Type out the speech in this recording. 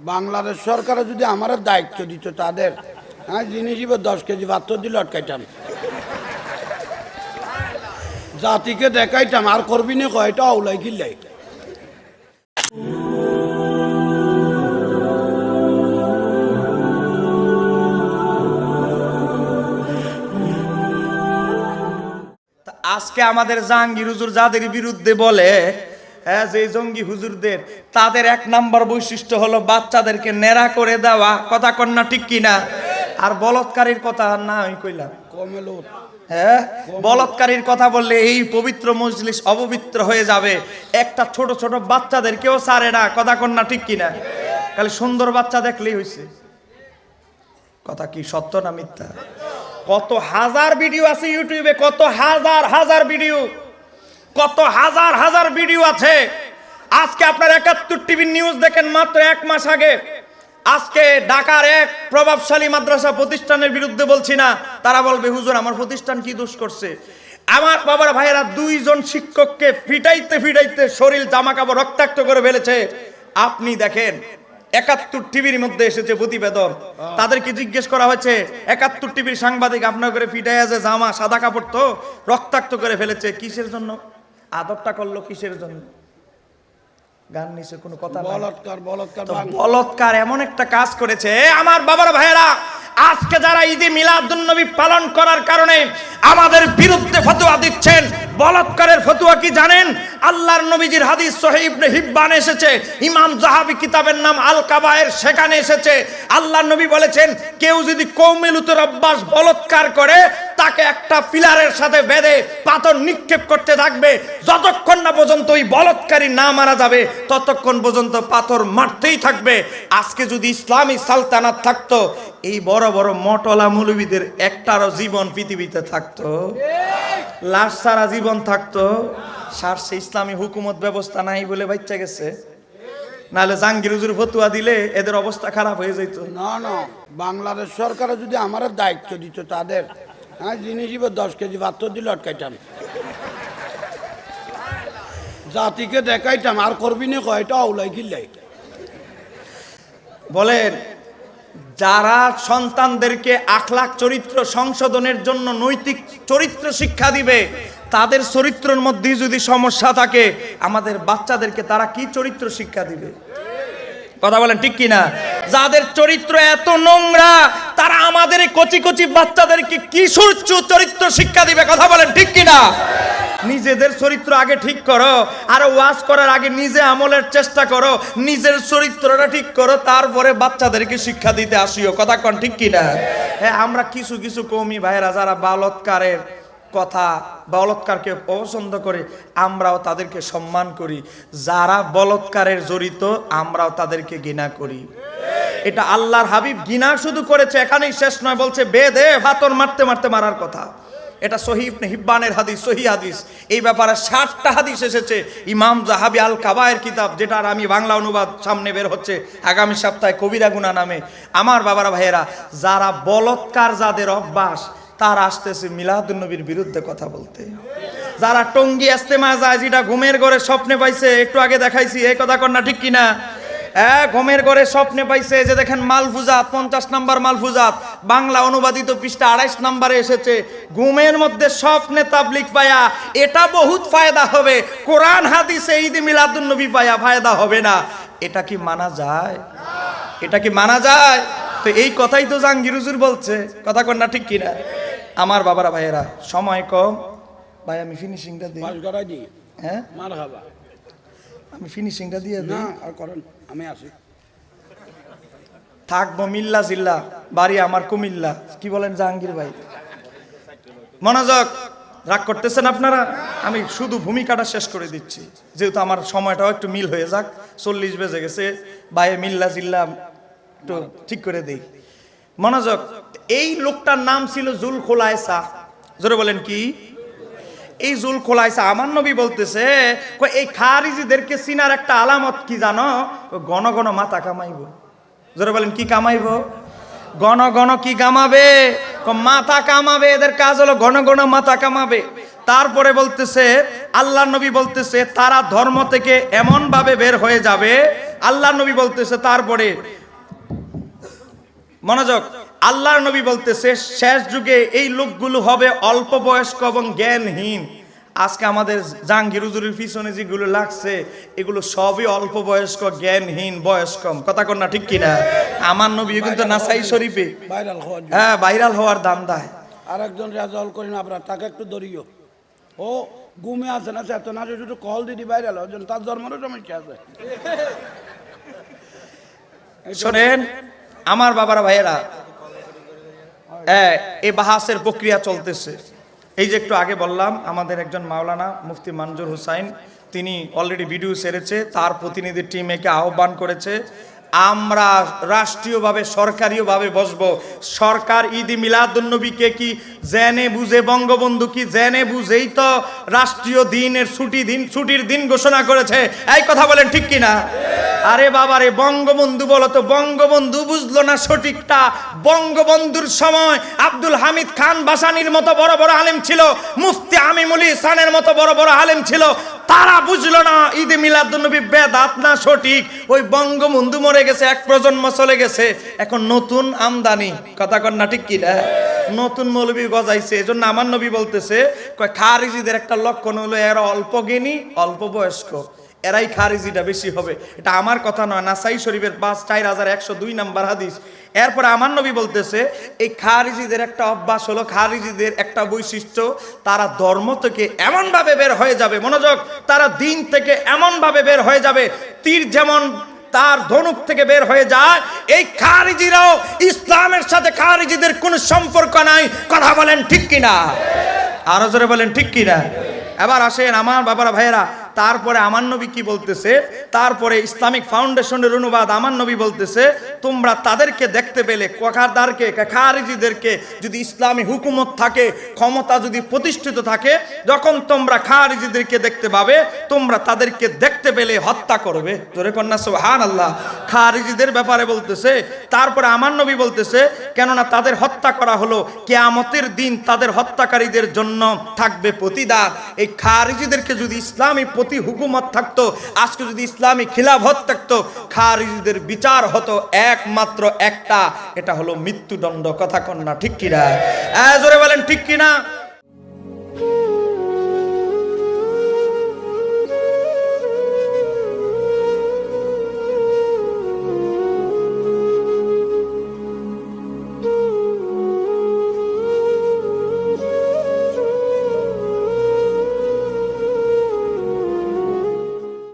বাংলাদেশ সরকারে যদি আমার দায়িত্ব দিত তাদের হ্যাঁ জিনিস দশ কেজি ভাত দিলে আটকাইতাম। জাতিকে দেখাইতাম, আর করবি না কয়টা আউলাই কিল্লাই তা আজকে আমাদের জাহাঙ্গীর হুজুর যাদের বিরুদ্ধে বলে হ্যাঁ যে জঙ্গি হুজুরদের, তাদের এক নাম্বার বৈশিষ্ট্য হলো বাচ্চাদেরকে নেড়া করে দেওয়া। কথা কন্যা ঠিক কিনা? আর বলৎকারীর কথা না, আমি কইলাম। হ্যাঁ বলৎকারীর কথা বললে এই পবিত্র মজলিস অপবিত্র হয়ে যাবে। একটা ছোট ছোট বাচ্চাদেরকেও সারে না। কথা কন্যা ঠিক কিনা? খালি সুন্দর বাচ্চা দেখলেই হয়েছে কথা কি সত্য না মিথ্যা? কত হাজার ভিডিও আছে ইউটিউবে, কত হাজার হাজার ভিডিও। কত হাজার হাজার ভিডিও আছে। আজকে আপনার একাত্তর টিভি নিউজ দেখেন মাত্র এক মাস আগে। আজকে ঢাকার এক প্রভাবশালী মাদ্রাসা প্রতিষ্ঠানের বিরুদ্ধে বলছি না, তারা বলবে, হুজুর, আমার প্রতিষ্ঠান কি দোষ করছে? আমার বাবার ভাইয়েরা দুইজন শিক্ষককে ফিটাইতে ফিটাইতে শরীর জামা কাপড় রক্তাক্ত করে ফেলেছে। আপনি দেখেন, একাত্তর টিভির মধ্যে এসেছে প্রতিবেদন। তাদেরকে জিজ্ঞেস করা হয়েছে, একাত্তর টিভির সাংবাদিক আপনার করে ফিটাই আছে জামা, সাদা কাপড় তো রক্তাক্ত করে ফেলেছে, কিসের জন্য? আদরটা করল কিসের জন্য? গান নিচে কোনো কথা বলৎকার বলৎকার বলৎকার এমন একটা কাজ করেছে। আমার বাবার ভাইয়েরা আজকে যারা ঈদে মিলাদুন্নবী পালন করার কারণে আমাদের বিরুদ্ধে ফতোয়া দিচ্ছেন বলৎকারের ফতোয়া কি জানেন? আল্লাহর নবীজির হাদিস সহিহ হিব্বান এসেছে, ইমাম জাহাবি কিতাবের নাম আল কাবায়ের সেখানে এসেছে। আল্লাহর নবী বলেছেন, কেউ যদি কৌমেলুতের অভ্যাস বলৎকার করে, তাকে একটা পিলারের সাথে বেঁধে পাথর নিক্ষেপ করতে থাকবে। যতক্ষণ না পর্যন্ত ওই বলৎকারী না মারা যাবে, ততক্ষণ পর্যন্ত পাথর মারতেই থাকবে। আজকে যদি ইসলামী সালতানাত থাকতো, এই বড় বড় মটলা মৌলবীদের একটারও জীবন পৃথিবীতে থাকতো। লাশ সারা জীবন থাকতো সারসে ইসলামী হুকুমত ব্যবস্থা নাই বলে বাচ্চা গেছে। নাহলে জাঙ্গির হুজুর ফতুয়া দিলে এদের অবস্থা খারাপ হয়ে যেত না না বাংলাদেশ সরকারে যদি আমার দায়িত্ব দিত তাদের হ্যাঁ জিনিস দশ কেজি ভাত দিলে আটকাইতাম। জাতিকে দেখাইতাম আর করবি না কয়টা আউলাই কিল্লাই বলেন যারা সন্তানদেরকে আখলাখ চরিত্র সংশোধনের জন্য নৈতিক চরিত্র শিক্ষা দিবে তাদের চরিত্রের মধ্যেই যদি সমস্যা থাকে, আমাদের বাচ্চাদেরকে তারা কি চরিত্র শিক্ষা দিবে? কথা বলেন ঠিক কি না যাদের চরিত্র এত নোংরা, তারা আমাদের এই কচি কচি বাচ্চাদেরকে কি চরিত্র শিক্ষা দিবে? কথা বলেন ঠিক কি না নিজেদের চরিত্র আগে ঠিক করো, আর ওয়াজ করার আগে নিজে আমলের চেষ্টা করো, নিজের চরিত্রটা ঠিক করো, তারপরে বাচ্চাদেরকে শিক্ষা দিতে আসিও। কথা কন ঠিক কি না হ্যাঁ আমরা কিছু কিছু কৌমি ভাইরা যারা বালৎকারের কথা বলৎকারকে পছন্দ করে, আমরাও তাদেরকে সম্মান করি। যারা বলৎকারের জড়িত, আমরাও তাদেরকে ঘৃণা করি। এটা আল্লাহর হাবিব ঘৃণা শুধু করেছে, এখানেই শেষ নয়, বলছে, বেদে হাতর মারতে মারতে মারার কথা। এটা সহিব হিব্বানের হাদিস সহি হাদিস। এই ব্যাপারে ষাটটা হাদিস এসেছে। ইমাম জাহাবি আল কাবায়ের কিতাব যেটার আমি বাংলা অনুবাদ সামনে বের হচ্ছে আগামী সপ্তাহে কবিরা গুনা নামে। আমার বাবারা ভাইয়েরা, যারা বলৎকার, যাদের অভ্যাস তারা আসতেছে মিলাদুন্নবীর বিরুদ্ধে কথা বলতে। যারা টঙ্গি আস্তেমা যায়, যেটা ঘুমের ঘরে স্বপ্নে পাইছে, একটু আগে দেখাইছি, এই কথা কন্যা ঠিক কিনা? হ্যাঁ ঘুমের ঘরে স্বপ্নে পাইছে যে দেখেন মালফুজাত, পঞ্চাশ নাম্বার মালফুজাত, বাংলা অনুবাদিত পৃষ্ঠা আড়াইশ নাম্বারে এসেছে। ঘুমের মধ্যে স্বপ্নে তাবলিক পায়া, এটা বহুত ফায়দা হবে। কোরআন, হাদিসে, ঈদ মিলাদুন্নবী পায়া, ফায়দা হবে না। এটা কি মানা যায়? এটা কি মানা যায়? তো এই কথাই তো জাহাঙ্গীর হুজুর বলছে। কথা কন্যা ঠিক কিনা? আমার বাবারা ভাইয়েরা সময় কম। ভাই আমি ফিনিশিংটা দিই। হ্যাঁ? আমি ফিনিশিংটা দিয়ে দিই। আর করেন আমি আসি। থাকব মিল্লা জিল্লা বাড়ি আমার কুমিল্লা। কি বলেন জাহাঙ্গীর ভাই? মনোযোগ রাগ করতেছেন আপনারা? আমি শুধু ভূমিকাটা শেষ করে দিচ্ছি। যেহেতু আমার সময়টাও একটু মিল হয়ে যাক চল্লিশ বেজে গেছে। বাইরে মিল্লা জিল্লা একটু ঠিক করে দেই। মনোযোগ। এই লোকটার নাম ছিল জুল খোলায়সা জোরে বলেন কি? এই জুল খোলাইছে আমার নবী বলতেছে এই খারিজিদেরকে চিনার একটা আলামত কি জানো? ঘন ঘন মাথা কামাইব। জোরে বলেন, কি কামাইব? ঘন ঘন কি কামাবে? মাথা কামাবে, এদের কাজ হলো ঘন ঘন মাথা কামাবে। তারপরে বলতেছে, আল্লাহ নবী বলতেছে, তারা ধর্ম থেকে এমন ভাবে বের হয়ে যাবে। আল্লাহ নবী বলতেছে, তারপরে মনোযোগ। আল্লাহর নবী বলতেছে শেষ যুগে এই লোকগুলো হবে অল্প বয়স্ক এবং জ্ঞানহীন। আজকে আমাদের জাহাঙ্গীর হুজুরের পিছনে যেগুলো লাগছে এগুলো সবই অল্প বয়স্ক জ্ঞানহীন বয়স কম কথা কর না ঠিক কিনা? আমার নবী কিন্তু নাসাই শরীফে। ভাইরাল হওয়ার হ্যাঁ ভাইরাল হওয়ার দাম দেয়। আর একজন রেজাল করেন আপনার তাকে একটু ধরিও। ও ঘুমে আছে না চেত না একটু কল দিদি ভাইরাল হওয়ার জন্য। তার জন্মেরও সমস্যা আছে। শোনেন আমার বাবারা ভাইয়েরা এই বাহাসের প্রক্রিয়া চলতেছে। এই যে একটু আগে বললাম, আমাদের একজন মাওলানা মুফতি মঞ্জুর হুসাইন, তিনি অলরেডি ভিডিও সেরেছে তার প্রতিনিধি টিম একে আহ্বান করেছে, আমরা রাষ্ট্রীয়ভাবে সরকারিভাবে বসবো। সরকার ঈদ মিলাদুন্নবীকে কি জেনে বুঝে, বঙ্গবন্ধু কি জেনে বুঝেই তো রাষ্ট্রীয় দিনের ছুটি দিন, ছুটির দিন ঘোষণা করেছে? এই কথা বলেন ঠিক কিনা? আরে বাবারে, বঙ্গবন্ধু বলো তো, বঙ্গবন্ধু বুঝলো না সঠিকটা? বঙ্গবন্ধুর সময় আব্দুল হামিদ খান বাসানির মতো বড় বড় আলেম ছিল, মুফতি আমিমুল ইসানের মতো বড় বড় আলেম ছিল, তারা বুঝলো না ঈদে মিলাদুন্নবী বেদাত না সঠিক। ওই বঙ্গবন্ধু মরে গেছে, এক প্রজন্ম চলে গেছে, এখন নতুন আমদানি। কথা কর না, ঠিক কি না নতুন মৌলবী গজাইছে, এজন্য আমার নবী বলতেছে, কয় খারিজিদের একটা লক্ষণ হলো এরা অল্প জ্ঞানী, অল্প বয়স্ক। এরাই খারিজিটা বেশি হবে। এটা আমার কথা নয়, নাসাই শরীফের পাঁচ, চার হাজার একশো দুই নাম্বার হাদিস। এরপরে আমার নবী বলতেছে, এই খারিজিদের একটা অভ্যাস হলো, খারিজিদের একটা বৈশিষ্ট্য, তারা ধর্ম থেকে এমনভাবে বের হয়ে যাবে, মনোযোগ, তারা দিন থেকে এমনভাবে বের হয়ে যাবে, তীর যেমন তার ধনুক থেকে বের হয়ে যায়, এই খারিজিরাও ইসলামের সাথে খারিজিদের কোনো সম্পর্ক নাই। কথা বলেন ঠিক কিনা? আরও জোরে বলেন ঠিক কিনা? এবার আসেন আমার বাবারা, ভাইয়েরা তারপরে আমার নবী কি বলতেছে? তারপরে ইসলামিক ফাউন্ডেশনের অনুবাদ আমার নবী বলতেছে, তোমরা তাদেরকে দেখতে পেলে কোকারদারকে খারিজিদেরকে, যদি ইসলামী হুকুমত থাকে, ক্ষমতা যদি প্রতিষ্ঠিত থাকে, যখন তোমরা খারিজিদেরকে দেখতে পাবে, তোমরা তাদেরকে দেখতে পেলে, হত্যা করবে। জোরে কন্যা হান আল্লাহ খারিজিদের ব্যাপারে বলতেছে, তারপরে আমার নবী বলতেছে, কেননা তাদের হত্যা করা হলো, কেয়ামতের দিন তাদের হত্যাকারীদের জন্য থাকবে প্রতিদান। এই খারিজিদেরকে যদি ইসলামী প্রতি হুকুমত থাকতো। আজকে যদি ইসলামী খিলাফত থাকতো। খারিজদের বিচার হতো একমাত্র একটা, এটা হলো মৃত্যুদণ্ড, কথা কন্যা ঠিক কিনা? জোরে বলেন, ঠিক কিনা?